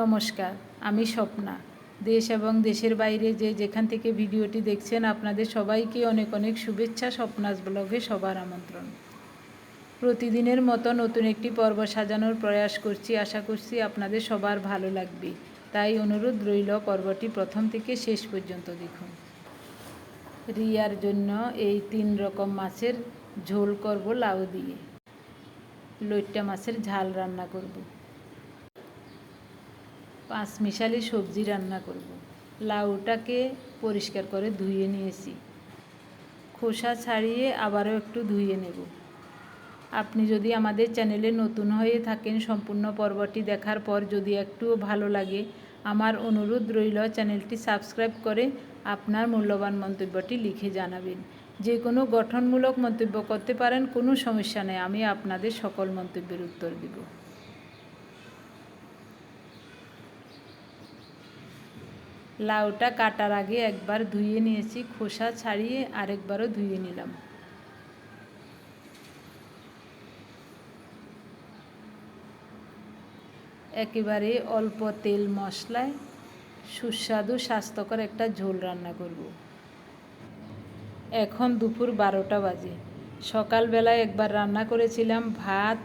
নমস্কার, আমি স্বপ্না। দেশ এবং দেশের বাইরে যে যেখান থেকে ভিডিওটি দেখছেন, আপনাদের সবাইকে অনেক অনেক শুভেচ্ছা স্বপ্নাস ব্লগে সবার আমন্ত্রণ। প্রতিদিনের মতো নতুন একটি পর্ব সাজানোর প্রয়াস করছি। আশা করছি আপনাদের সবার ভালো লাগবে। তাই অনুরোধ রইল পর্বটি প্রথম থেকে শেষ পর্যন্ত দেখুন। রিয়ার জন্য এই তিন রকম মাছের ঝোল করব লাউ দিয়ে। লইট্টা মাছের ঝাল রান্না করব। পাঁচ মিশালি সবজি রান্না করব। লাউটাকে পরিষ্কার করে ধুয়ে নিয়েছি। খোসা ছাড়িয়ে আবারও একটু ধুয়ে নেব। আপনি যদি আমাদের চ্যানেলে নতুন হয়ে থাকেন সম্পূর্ণ পর্বটি দেখার পর যদি একটুও ভালো লাগে, আমার অনুরোধ রইল চ্যানেলটি সাবস্ক্রাইব করে আপনার মূল্যবান মন্তব্যটি লিখে জানাবেন। যে কোনো গঠনমূলক মন্তব্য করতে পারেন, কোনো সমস্যা নেই, আমি আপনাদের সকল মন্তব্যের উত্তর দেব। লাউটা কাটার আগে একবার ধুয়ে নিয়েছি, খোসা ছাড়িয়ে আরেকবারও ধুয়ে নিলাম। একেবারে অল্প তেল মশলায় সুস্বাদু, স্বাস্থ্যকর একটা ঝোল রান্না করব। এখন দুপুর বারোটা বাজে। সকালবেলায় একবার রান্না করেছিলাম ভাত,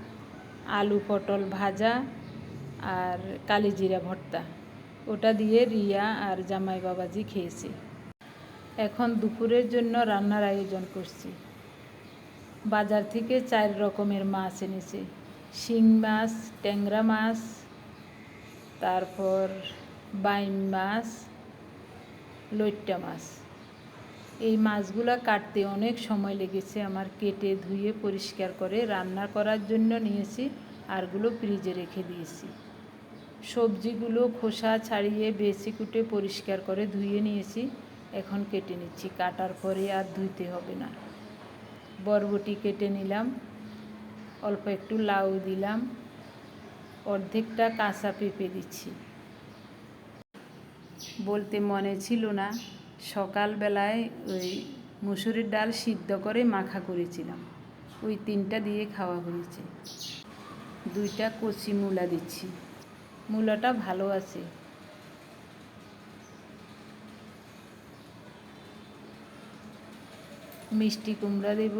আলু পটল ভাজা আর কালিজিরা ভর্তা। ওটা দিয়ে রিয়া আর জামাই বাবাজি খেয়েছি। এখন দুপুরের জন্য রান্নার আয়োজন করছি। বাজার থেকে চার রকমের মাছ এনেছে। শিং মাছ, ট্যাংরা মাছ, তারপর বাইম মাছ, লইট্টা মাছ। এই মাছগুলো কাটতে অনেক সময় লেগেছে, আমার কেটে ধুয়ে পরিষ্কার করে রান্না করার জন্য নিয়েছি আরগুলো ফ্রিজে রেখে দিয়েছি। সবজিগুলো খোসা ছাড়িয়ে বেশি কুটে পরিষ্কার করে ধুয়ে নিয়েছি। এখন কেটে নিচ্ছি। কাটার পরে আর ধুইতে হবে না। বরবটি কেটে নিলাম। অল্প একটু লাউ দিলাম। অর্ধেকটা কাঁচা পেঁপে দিচ্ছি। বলতে মনে ছিল না, সকালবেলায় ওই মুসুরির ডাল সিদ্ধ করে মাখা করেছিলাম। ওই তিনটা দিয়ে খাওয়া হয়েছে। দুইটা কচি মূলা দিচ্ছি। মূলাটা ভালো আছে। মিষ্টি কুমড়া দেব।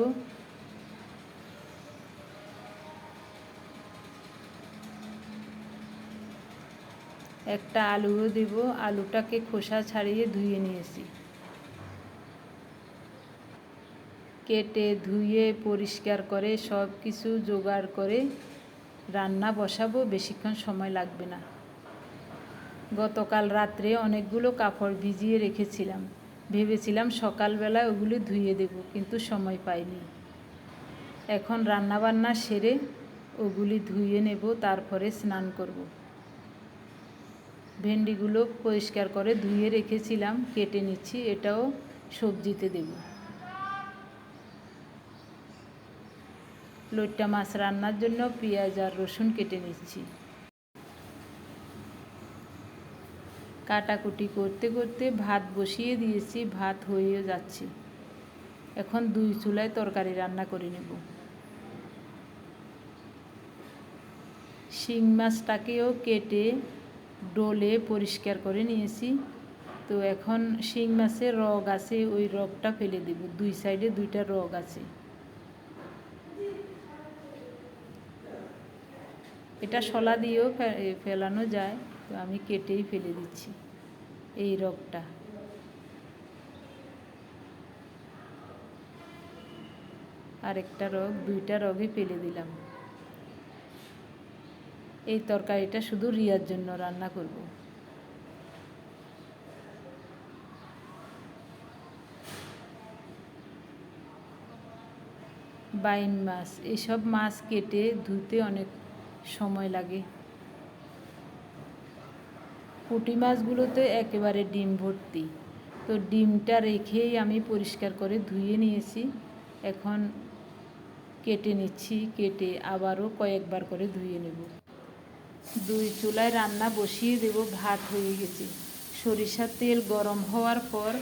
একটা আলুও দেব। আলুটাকে খোসা ছাড়িয়ে ধুয়ে নিয়েছি। কেটে ধুয়ে পরিষ্কার করে সব কিছু জোগাড় করে রান্না বসাবো, বেশিক্ষণ সময় লাগবে না। গতকাল রাত্রে অনেকগুলো কাপড় ভিজিয়ে রেখেছিলাম। ভেবেছিলাম সকালবেলা ওগুলি ধুয়ে দেব, কিন্তু সময় পাইনি। এখন রান্নাবান্না সেরে ওগুলি ধুয়ে নেব, তারপরে স্নান করব। ভেন্ডিগুলো পরিষ্কার করে ধুয়ে রেখেছিলাম, কেটে নিচ্ছি, এটাও সবজিতে দেব। লইট্টা মাছ রান্নার জন্য পেঁয়াজ আর রসুন কেটে নিচ্ছি। কাটাকুটি করতে করতে ভাত বসিয়ে দিয়েছি, ভাত হয়ে যাচ্ছে। এখন দুই চুলায় তরকারি রান্না করে নেব। শিং মাছটাকেও কেটে ডোলে পরিষ্কার করে নিয়েছি। তো এখন শিং মাছের রগ আছে, ওই রগটা ফেলে দেব। দুই সাইডে দুইটা রগ আছে। এটা শলা দিয়েও ফেলানো যায়, তো আমি কেটেই ফেলে দিচ্ছি এই রগটা। আরেকটা রগ, দুইটা রগে ফেলে দিলাম। এই তরকারিটা শুধু রিয়ার জন্য রান্না করব। বাইম মাছ, এসব মাছ কেটে ধুতে অনেক সময় লাগে। পুঁটি মাছগুলোতে একেবারে ডিম ভর্তি। তো ডিমটা রেখেই আমি পরিষ্কার করে ধুয়ে নিয়েছি। এখন কেটে নিচ্ছি, কেটে আবারও কয়েকবার করে ধুয়ে নেব। দুই চুলায় রান্না বসিয়ে দেব, ভাত হয়ে গেছে। সরিষার তেল গরম হওয়ার পর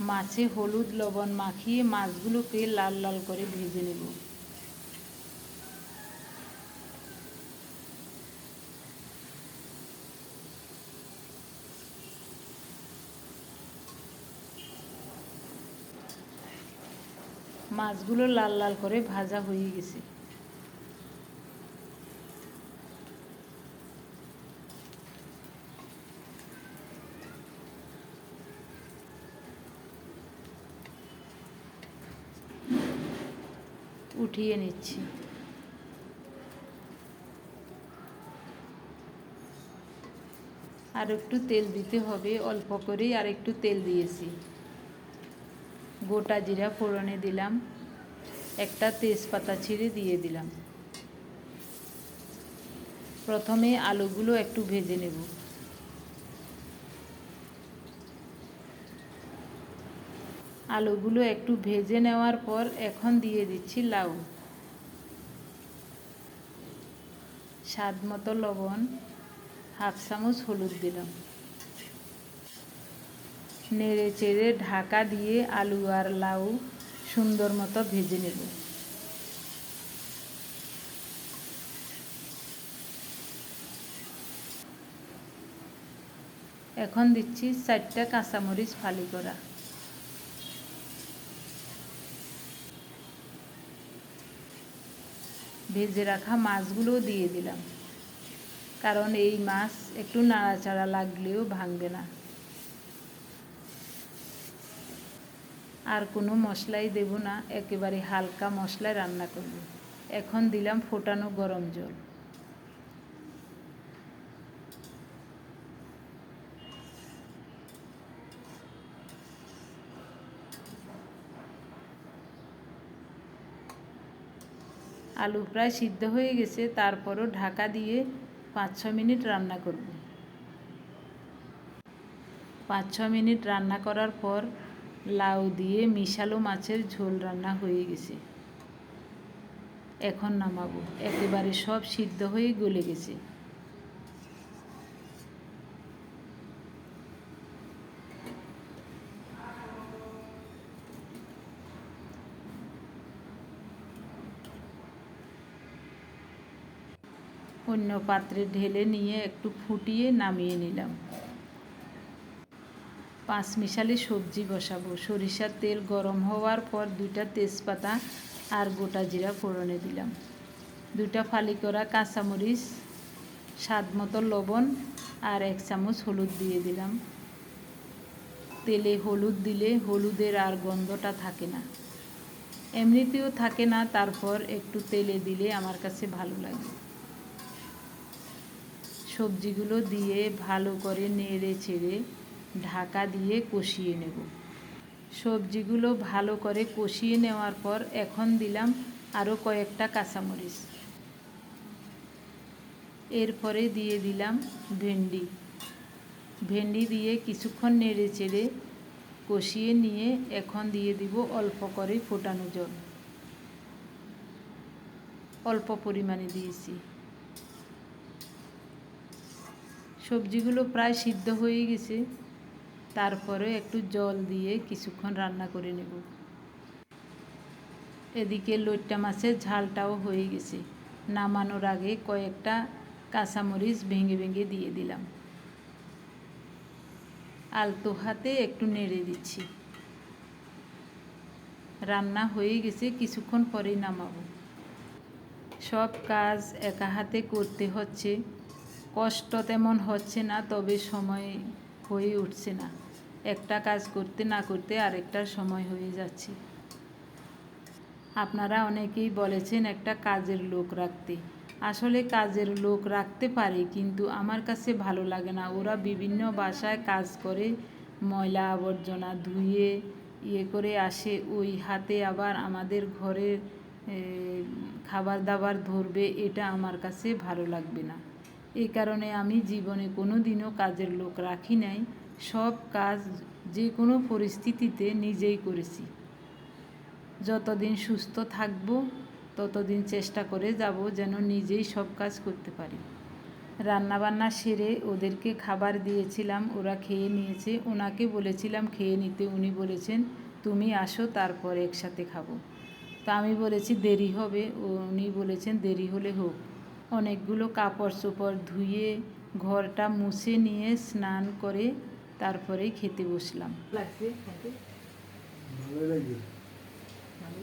মাছে হলুদ লবণ মাখিয়ে মাছগুলোকে লাল লাল করে ভেজে নেব। মাছগুলো লাল লাল করে ভাজা হয়ে গেছে। উঠিয়ে নিচ্ছি। আর একটু তেল দিতে হবে, অল্প করেই আর একটু তেল দিয়েছি। গোটা জিরা ফোড়নে দিলাম, একটা তেজপাতা ছিঁড়ে দিয়ে দিলাম। প্রথমে আলুগুলো একটু ভেজে নেব। আলুগুলো একটু ভেজে নেওয়ার পর এখন দিয়ে দিচ্ছি লাউ। স্বাদ মতো লবণ, হাফ চামচ হলুদ দিলাম। নেড়ে চেড়ে ঢাকা দিয়ে আলু আর লাউ সুন্দর মতো ভেজে নেব। এখন দিচ্ছি চারটা কাঁচামরিচ ফালি করা। ভেজে রাখা মাছগুলোও দিয়ে দিলাম। কারণ এই মাছ একটু নাড়াচাড়া লাগলেও ভাঙবে না। আর কোনো মশলাই দেব না, একেবারে হালকা মশলায় রান্না করব। এখন দিলাম ফোটানো গরম জল। আলু প্রায় সিদ্ধ হয়ে গেছে, তারপরও ঢাকা দিয়ে পাঁচ ছ মিনিট রান্না করব। পাঁচ ছ মিনিট রান্না করার পর লাউ দিয়ে মিশালো মাছের ঝোল রান্না হয়ে গেছে। এখন নামাবো। একেবারে সব সিদ্ধ হয়ে গলে গেছে। অন্য পাত্রে ঢেলে নিয়ে একটু ফুটিয়ে নামিয়ে নিলাম। পাঁচ মিশালি সবজি বসাবো। সরিষার তেল গরম হওয়ার পর দুইটা তেজপাতা আর গোটা জিরা ফোড়নে দিলাম। দুইটা ফালি করা কাঁচামরিচ, স্বাদ মতো লবণ আর এক চামচ হলুদ দিয়ে দিলাম। তেলে হলুদ দিলে হলুদের আর গন্ধটা থাকে না। এমনিতেও থাকে না, তারপর একটু তেলে দিলে আমার কাছে ভালো লাগে। সবজিগুলো দিয়ে ভালো করে নেড়ে চেড়ে ঢাকা দিয়ে কষিয়ে নেব। সবজিগুলো ভালো করে কষিয়ে নেওয়ার পর এখন দিলাম আরও কয়েকটা কাঁচামরিচ। এরপরে দিয়ে দিলাম ভেন্ডি। ভেন্ডি দিয়ে কিছুক্ষণ নেড়ে চেড়ে কষিয়ে নিয়ে এখন দিয়ে দিব অল্প করে ফোটানো জল। অল্প পরিমাণে দিয়েছি। সবজিগুলো প্রায় সিদ্ধ হয়ে গেছে। তারপরে একটু জল দিয়ে কিছুক্ষণ রান্না করে নেব। এদিকে লইট্টা মাছের ঝালটাও হয়ে গেছে। নামানোর আগে কয়েকটা কাঁচামরিচ ভেঙে ভেঙে দিয়ে দিলাম। আলতো হাতে একটু নেড়ে দিচ্ছি। রান্না হয়ে গেছে, কিছুক্ষণ পরেই নামাবো। সব কাজ একা হাতে করতে হচ্ছে। কষ্ট তেমন হচ্ছে না, তবে সময় হয়ে উঠছে না। একটা কাজ করতে না করতে আরেকটার সময় হয়ে যাচ্ছে। আপনারা অনেকেই বলেছেন একটা কাজের লোক রাখতে। আসলে কাজের লোক রাখতে পারে, কিন্তু আমার কাছে ভালো লাগে না। ওরা বিভিন্ন বাসায় কাজ করে, ময়লা আবর্জনা ধুয়ে ইয়ে করে আসে। ওই হাতে আবার আমাদের ঘরের খাবার দাবার ধরবে, এটা আমার কাছে ভালো লাগবে না। এই কারণে আমি জীবনে কোনো দিনও কাজের লোক রাখি নাই। সব কাজ যে কোনো পরিস্থিতিতে নিজেই করেছি। যতদিন সুস্থ থাকব, ততদিন চেষ্টা করে যাব যেন নিজেই সব কাজ করতে পারি। রান্নাবান্না সেরে ওদেরকে খাবার দিয়েছিলাম, ওরা খেয়ে নিয়েছে। ওনাকে বলেছিলাম, খেয়ে নিতে। উনি বলেছেন, তুমি আসো, তারপর একসাথে খাব। তা আমি বলেছি, দেরি হবে। উনি বলেছেন, দেরি হলে হোক। অনেকগুলো কাপড় চোপড় ধুয়ে ঘরটা মুছে নিয়ে স্নান করে তারপরে খেতে বসলাম। লাগছে ভালো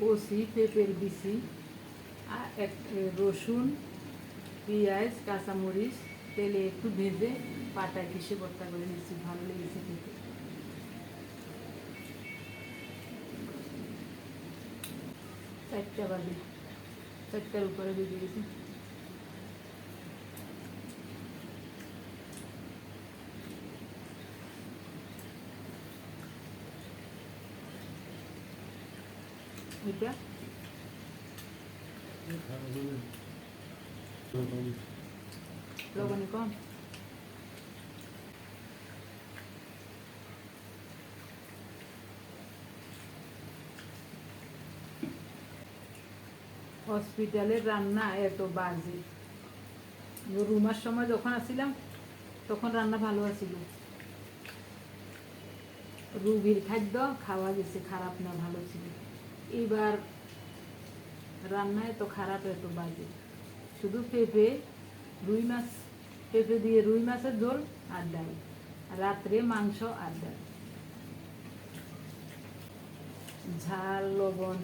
কষি পেঁপের বিচি আর এক রসুন পেঁয়াজ কাঁচামরিচ তেলে একটু ভেজে পাটায় পিষে ভর্তা করে নিচ্ছি ভালো লেগেছে খেতে। চারটা বাজে চারটার উপরে বেজে গেছে এটা লবণে কম হসপিটালের রান্না এত বাজে। রুমার সময় যখন আসছিলাম, তখন রান্না ভালো আছিল। রুগীর খাদ্য খাওয়া গেছে, খারাপ না, ভালো ছিল। এবার রান্না এত খারাপ, এত বাজে। শুধু পেঁপে, রুই মাছ, পেঁপে দিয়ে রুই মাছের ঝোল আর ডাল। রাত্রে মাংস আর ডাল। ঝাল, লবণ,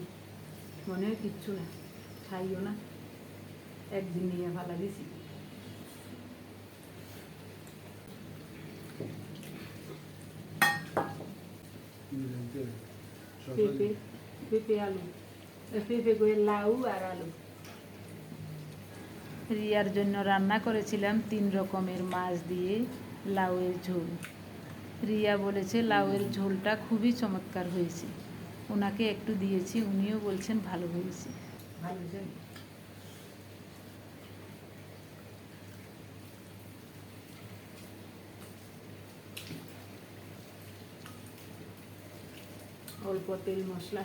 মনে হয় কিচ্ছু না। খাইও না। একদিন নিয়ে ফালা দিছি। রিয়ার জন্য রান্না করেছিলাম তিন রকমের মাছ দিয়ে লাউয়ের ঝোল। রিয়া বলেছে লাউয়ের ঝোলটা খুবই চমৎকার হয়েছে। ওনাকে একটু দিয়েছি, উনিও বলছেন ভালো হয়েছে। অল্প তেল মশলা।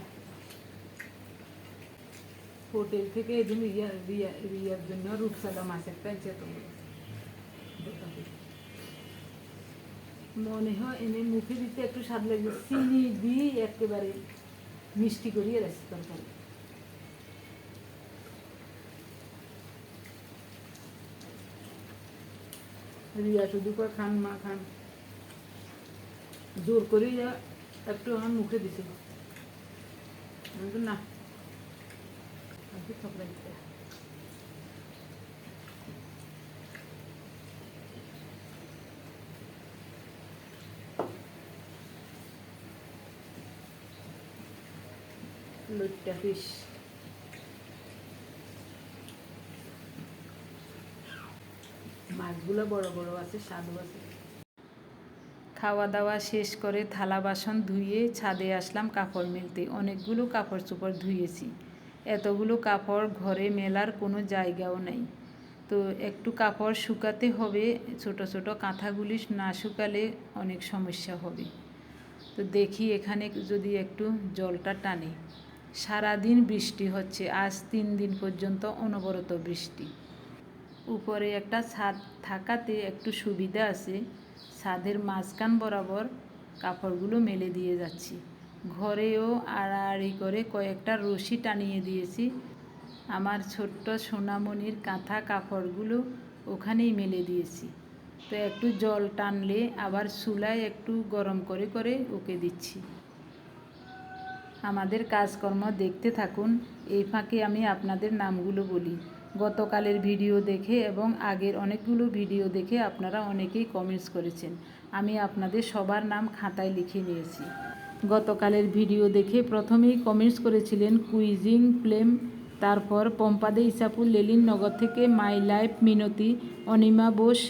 হোটেল থেকে এদিন রিয়া রিয়া, রিয়ার জন্য রূপসাদা মাছের পেঁচে তো মনে হয় এনে মুখে দিতে একটু স্বাদ লাগবে। চিনি দিয়ে একেবারে মিষ্টি করিয়ে রাখছি তরকারি। রিয়া শুধু করে খান মা, খান। জোর করে একটু আমার মুখে দিছে। না। লইট্টা ফিশ মাছগুলো বড় বড় আছে, স্বাদও আছে। খাওয়া দাওয়া শেষ করে থালা বাসন ধুয়ে ছাদে আসলাম কাপড় মেলতে। অনেকগুলো কাপড় চোপড় ধুয়েছি। এতগুলো কাপড় ঘরে মেলার কোনো জায়গাও নেই। তো একটু কাপড় শুকাতে হবে, ছোট ছোট কাঁথাগুলি না শুকালে অনেক সমস্যা হবে। তো দেখি এখানে যদি একটু জলটা টানে। সারাদিন বৃষ্টি হচ্ছে, আজ তিন দিন পর্যন্ত অনবরত বৃষ্টি। উপরে একটা ছাদ থাকাতে একটু সুবিধা আছে। ছাদের মাঝখান বরাবর কাপড়গুলো মেলে দিয়ে যাচ্ছি। ঘরেও আড়াআড়ি করে কয়েকটা রশি টানিয়ে দিয়েছি। আমার ছোট্ট সোনামণির কাঁথা কাপড়গুলো ওখানেই মেলে দিয়েছি। তো একটু জল টানলে আবার চুলায় একটু গরম করে করে ওকে দিচ্ছি। আমাদের কাজকর্ম দেখতে থাকুন। এই ফাঁকে আমি আপনাদের নামগুলো বলি। গতকালের ভিডিও দেখে এবং আগের অনেকগুলো ভিডিও দেখে আপনারা অনেকেই কমেন্টস করেছেন। আমি আপনাদের সবার নাম খাতায় লিখে নিয়েছি। গতকালের ভিডিও দেখে প্রথমেই কমেন্টস করেছিলেন কুইজিং, প্লেম, তারপর পম্পাদে ইসাপুর, লেলিন নগর থেকে মাই লাইফ, মিনতি, অনিমা বোস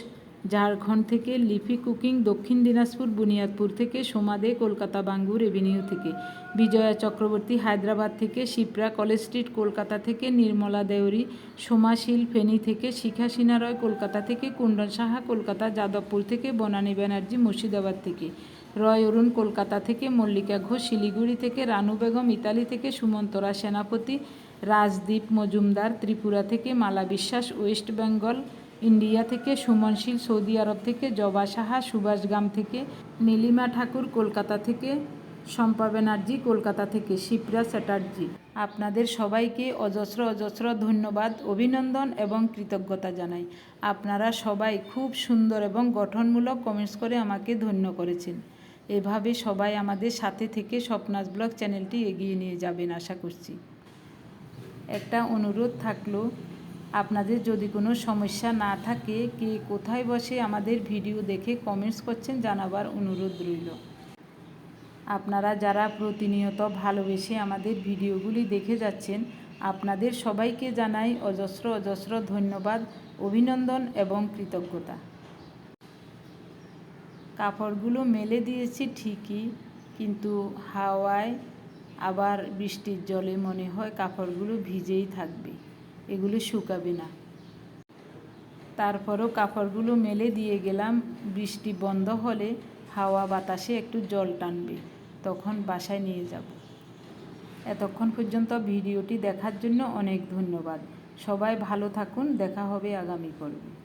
ঝাড়খণ্ড থেকে লিপি কুকিং দক্ষিণ দিনাজপুর বুনিয়াদপুর থেকে সোমাদে কলকাতা বাঙ্গুর এভিনিউ থেকে। বিজয়া চক্রবর্তী হায়দ্রাবাদ থেকে শিপ্রা কলেজ স্ট্রিট কলকাতা থেকে নির্মলা দেওরি সোমাশীল ফেনী থেকে শিখা সিনহা রয় কলকাতা থেকে কুণ্ডন সাহা কলকাতা, যাদবপুর থেকে বনানী ব্যানার্জি মুর্শিদাবাদ থেকে। রয় অরুণ কলকাতা থেকে মল্লিকা ঘোষ শিলিগুড়ি থেকে রানু বেগম ইতালি থেকে সুমন্তরা সেনাপতি, রাজদীপ মজুমদার ত্রিপুরা থেকে মালা বিশ্বাস, ওয়েস্ট বেঙ্গল ইন্ডিয়া থেকে সুমনশীল সৌদি আরব থেকে জবা সাহা সুভাষগ্রাম থেকে নীলিমা ঠাকুর কলকাতা থেকে শম্পা ব্যানার্জি কলকাতা থেকে শিপ্রা চ্যাটার্জি। আপনাদের সবাইকে অজস্র অজস্র ধন্যবাদ, অভিনন্দন এবং কৃতজ্ঞতা জানাই। আপনারা সবাই খুব সুন্দর এবং গঠনমূলক কমেন্টস করে আমাকে ধন্য করেছেন। এভাবে সবাই আমাদের সাথে থেকে স্বপ্নাস ব্লগ চ্যানেলটি এগিয়ে নিয়ে যাবেন, আশা করছি। একটা অনুরোধ থাকল আপনাদের যদি কোনো সমস্যা না থাকে, কে কোথায় বসে আমাদের ভিডিও দেখে কমেন্টস করছেন জানাবার অনুরোধ রইল। আপনারা যারা প্রতিনিয়ত ভালোবেসে আমাদের ভিডিওগুলি দেখে যাচ্ছেন, আপনাদের সবাইকে জানাই অজস্র অজস্র ধন্যবাদ, অভিনন্দন এবং কৃতজ্ঞতা। কাপড়গুলো মেলে দিয়েছি ঠিকই, কিন্তু হাওয়ায় আবার বৃষ্টির জলে মনে হয় কাপড়গুলো ভিজেই থাকবে। এগুলো শুকাবে না। তারপরও কাপড়গুলো মেলে দিয়ে গেলাম, বৃষ্টি বন্ধ হলে হাওয়া বাতাসে একটু জল টানবে, তখন বাসায় নিয়ে যাব। এতক্ষণ পর্যন্ত ভিডিওটি দেখার জন্য অনেক ধন্যবাদ। সবাই ভালো থাকুন, দেখা হবে আগামী পর্বে।